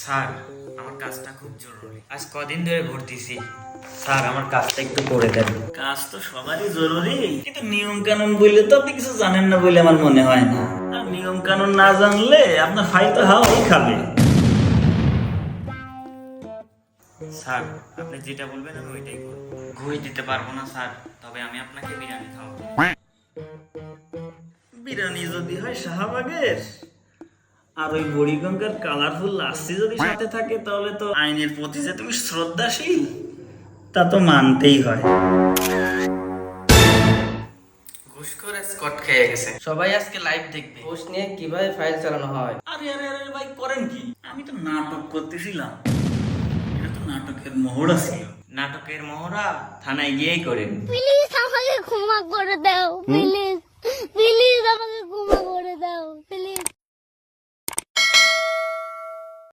Sir, আমার কাজটা খুব জরুরি। আজ কদিন ধরে ভর্তিছি। স্যার, আমার কাজটা একটু করে দেন। কাজ তো সবারই জরুরি, কিন্তু নিয়ম কানুন বললে তো আপনি কিছু জানেন না বলে আমার মনে হয় না। আর নিয়ম কানুন না জানলে আপনার ফাইল হাওয়াই খাবে। স্যার, আপনি যেটা বলবেন আমি ওইটাই করব। ঘুষ দিতে পারব না, স্যার, তবে আমি আপনাকে বিরিয়ানি খাওয়াবো। বিরিয়ানি যদি হয় শাহবাগের? আর ওই বড়িগঙ্গার কালারফুল লাস্সি যদি সাথে থাকে তাহলে তো আইনের প্রতি যে তুমি শ্রদ্ধাশীল তা তো মানতেই হয়। ঘুষ করে স্কট খেয়ে গেছে। সবাই আজকে লাইভ দেখবে। ঘুষ নিয়ে কীভাবে ফাইল চালানো হয়? আরে আরে আরে ভাই করেন কি? আমি তো নাটক করতেছিলাম। এটা তো নাটকের মহড়া ছিল। নাটকের মহড়া থানায় গিয়েই করেন। প্লিজ আমাকে